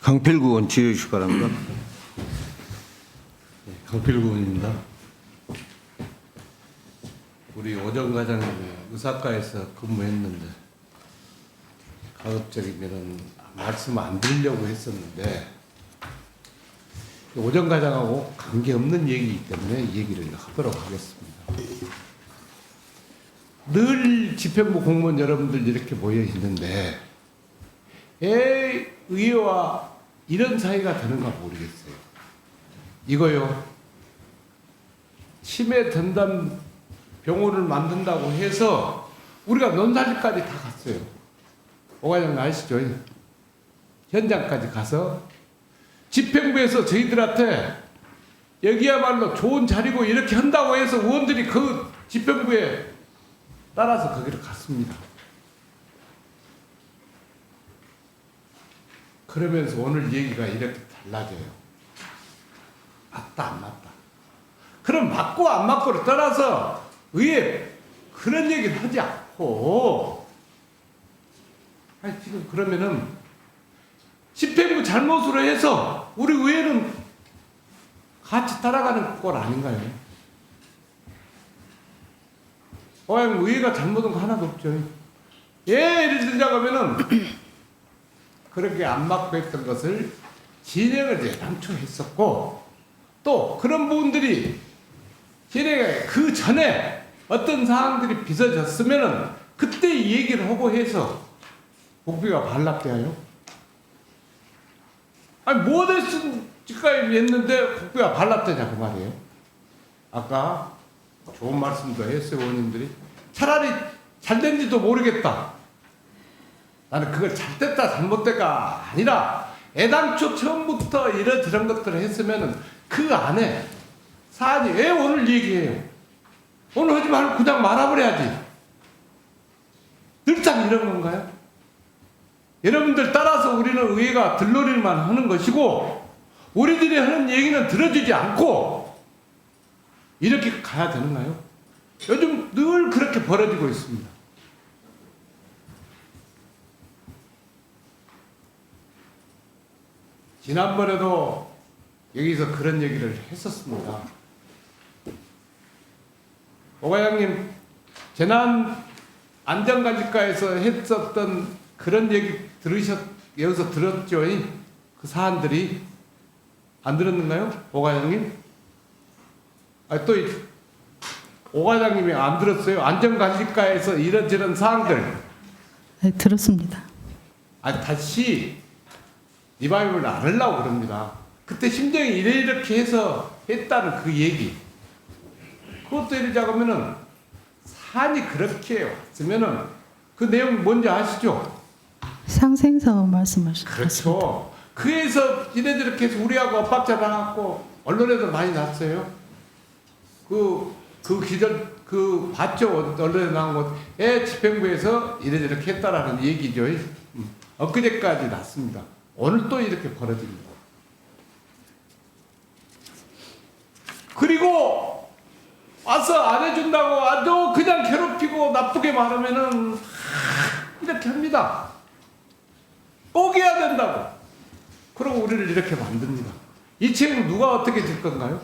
강필구 의원 지휘해 주시 바랍니다. 네, 강필구 의원입니다. 우리 오정 과장님 의사과에서 근무했는데 가급적이면 말씀 안 드리려고 했었는데 오정 과장하고 관계없는 얘기이기 때문에 얘기를 하도록 하겠습니다. 늘 집행부 공무원 여러분들 이렇게 모여 있는데 에 의회와 이런 사이가 되는가 모르겠어요. 이거요. 치매 전담 병원을 만든다고 해서 우리가 논사실까지 다 갔어요. 오과장 아시죠? 현장까지 가서 집행부에서 저희들한테 여기야말로 좋은 자리고 이렇게 한다고 해서 의원들이 그 집행부에 따라서 거기를 갔습니다. 그러면서 오늘 얘기가 이렇게 달라져요. 맞다 안 맞다. 그럼 맞고 안 맞고를 떠나서 의회 그런 얘기를 하지 않고 아니 지금 그러면은 집행부 잘못으로 해서 우리 의회는 같이 따라가는 꼴 아닌가요? 어양 의회가 잘못한 거 하나도 없죠. 예, 예를 들자면은 그렇게 안 맞고 했던 것을 진행을 이제 당초 했었고 또 그런 부분들이 진행에 그 전에 어떤 사항들이 빚어졌으면은 그때 이 얘기를 하고 해서 복비가 반납돼요. 아니 뭐 됐을까지 했는데 복비가 반납되냐 그 말이에요. 아까 좋은 말씀도 했어요 의원님들이 차라리 잘 된지도 모르겠다. 나는 그걸 잘 됐다 잘못됐가 아니라 애당초 처음부터 이런저런 것들을 했으면은 그 안에 사안이 왜 오늘 얘기해요? 오늘 하지 말고 그냥 말아버려야지. 늘상 이런 건가요? 여러분들 따라서 우리는 의회가 들러리만 하는 것이고 우리들이 하는 얘기는 들어주지 않고 이렇게 가야 되는가요? 요즘 늘 그렇게 벌어지고 있습니다. 지난번에도 여기서 그런 얘기를 했었습니다. 오과장님, 재난 안전관리과에서 했었던 그런 얘기 들으셨, 여기서 들었죠? 그 사안들이. 안 들었는가요? 오과장님? 아, 또, 이- 오과장님이 안 들었어요? 안전관리과에서 이런저런 사항들. 네, 들었습니다. 아 다시 리바이벌을 안 하려고 그럽니다. 그때 심정이 이래 이렇게 해서 했다는 그 얘기. 그것도 이러자면은 산이 그렇게 왔으면은 그 내용 뭔지 아시죠? 상생사업 말씀하셨습니다. 그렇죠. 그래서 이래저렇게 해서 우리하고 엇박자 나갔고 언론에도 많이 났어요. 그, 그 기절, 그 봤죠? 언론에 나온 것. 에 집행부에서 이래저렇게 했다라는 얘기죠. 음. 엊그제까지 났습니다. 오늘 또 이렇게 벌어집니다. 그리고 와서 안 해준다고 아주 그냥 괴롭히고 나쁘게 말하면은 하, 이렇게 합니다. 꼭 해야 된다고. 그러고 우리를 이렇게 만듭니다. 이 책은 누가 어떻게 질 건가요?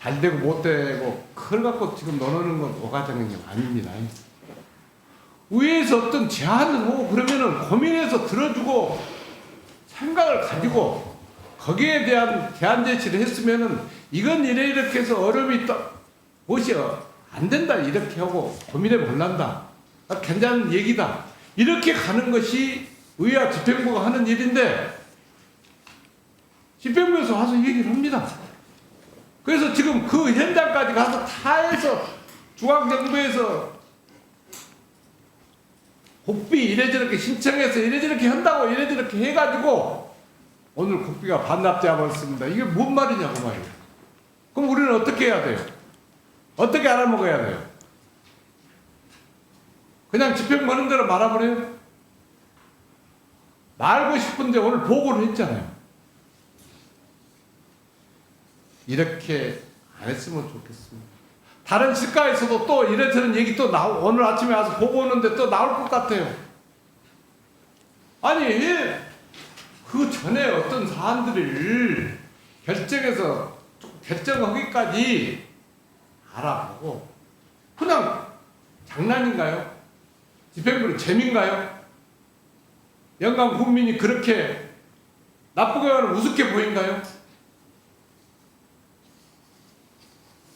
잘 되고 못 되고 그걸 갖고 지금 논하는 건 오가정이 아닙니다. 위에서 어떤 제안을 하고 그러면은 고민해서 들어주고 생각을 가지고 거기에 대한 대안 제시를 했으면은 이건 이래 이렇게 해서 어려움이 있다. 무엇이 안 된다 이렇게 하고 고민해 볼란다. 아, 괜찮은 얘기다. 이렇게 가는 것이 의회와 집행부가 하는 일인데 집행부에서 와서 얘기를 합니다. 그래서 지금 그 현장까지 가서 다 해서 중앙정부에서 국비 이래저렇게 신청해서 이래저렇게 한다고 이래저렇게 해가지고 오늘 국비가 반납돼 버렸습니다. 이게 뭔 말이냐고 말이에요. 그럼 우리는 어떻게 해야 돼요? 어떻게 알아먹어야 돼요? 그냥 집행 거는 대로 말아버려요? 말고 싶은데 오늘 보고를 했잖아요. 이렇게 안 했으면 좋겠습니다. 다른 실가에서도 또 이래저런 얘기 또 나오 오늘 아침에 와서 보고 오는데 또 나올 것 같아요. 아니 왜그 전에 어떤 사안들을 결정해서 결정하기까지 알아보고 그냥 장난인가요? 집행부는 재민가요? 영광 국민이 그렇게 나쁘게 하는 우습게 보인가요?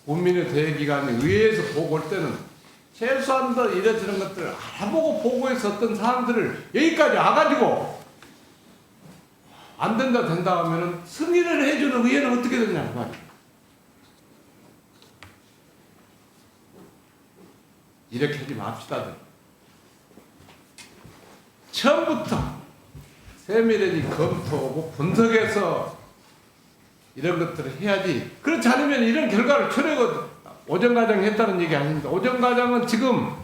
국민의 대기관에 의회에서 보고 올 때는 최소한 더 이래저런 것들을 알아보고 보고해서 어떤 사항들을 여기까지 와가지고 안 된다 된다 하면은 승인을 해주는 의회는 어떻게 되냐 그 말이에요. 이렇게 하지 맙시다들. 처음부터 세밀히 검토하고 분석해서 이런 것들을 해야지. 그렇지 않으면 이런 결과를 초래가 오전 과장 했다는 얘기 아닙니다. 오전 과장은 지금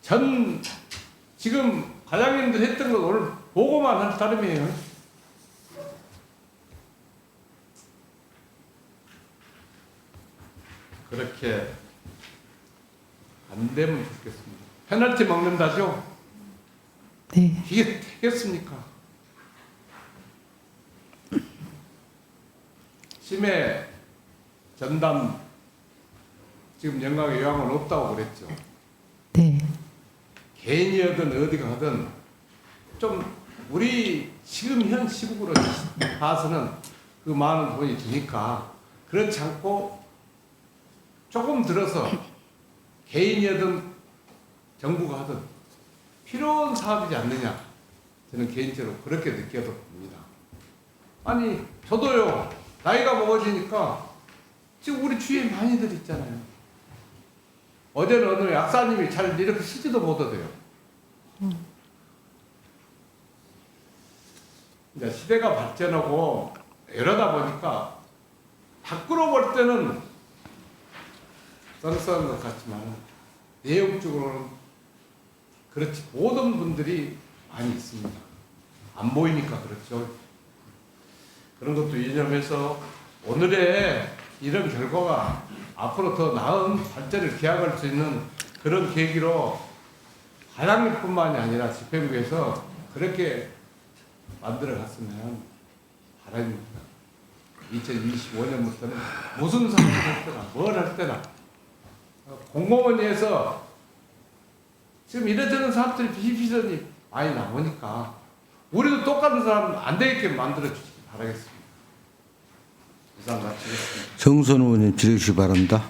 전 지금 과장님들 했던 거 오늘 보고만 할 따름이에요. 그렇게 안 되면 좋겠습니다. 페널티 먹는다죠? 네. 이게 되겠습니까? 치매 전담 지금 영광의 요양은 없다고 그랬죠. 네. 개인이든 어디 가든 좀 우리 지금 현 시국으로 봐서는 그 많은 돈이 드니까 그렇지 않고 조금 들어서 개인이든 정부가 하든 필요한 사업이지 않느냐 저는 개인적으로 그렇게 느껴도 봅니다. 아니 저도요 나이가 먹어지니까 지금 우리 주위에 많이들 있잖아요. 어제는 어느 약사님이 잘 이렇게 쓰지도 못하대요. 이제 시대가 발전하고 이러다 보니까 밖으로 볼 때는 썰썰한 것 같지만 내용적으로는 그렇지 모든 분들이 많이 있습니다. 안 보이니까 그렇죠. 그런 것도 유념해서 오늘의 이런 결과가 앞으로 더 나은 발전을 기약할 수 있는 그런 계기로 과장님뿐만이 아니라 집행부에서 그렇게 만들어 갔으면 바랍니다. 2025년부터는 무슨 사업을 할 때나 뭘 할 때나 공공원에서 지금 이래저래 사람들이 비비전이 많이 나오니까 우리도 똑같은 사람 안 되게 만들어 주시기 바라겠습니다. 이상 마치겠습니다. 정선 의원님 지르시기 바랍니다.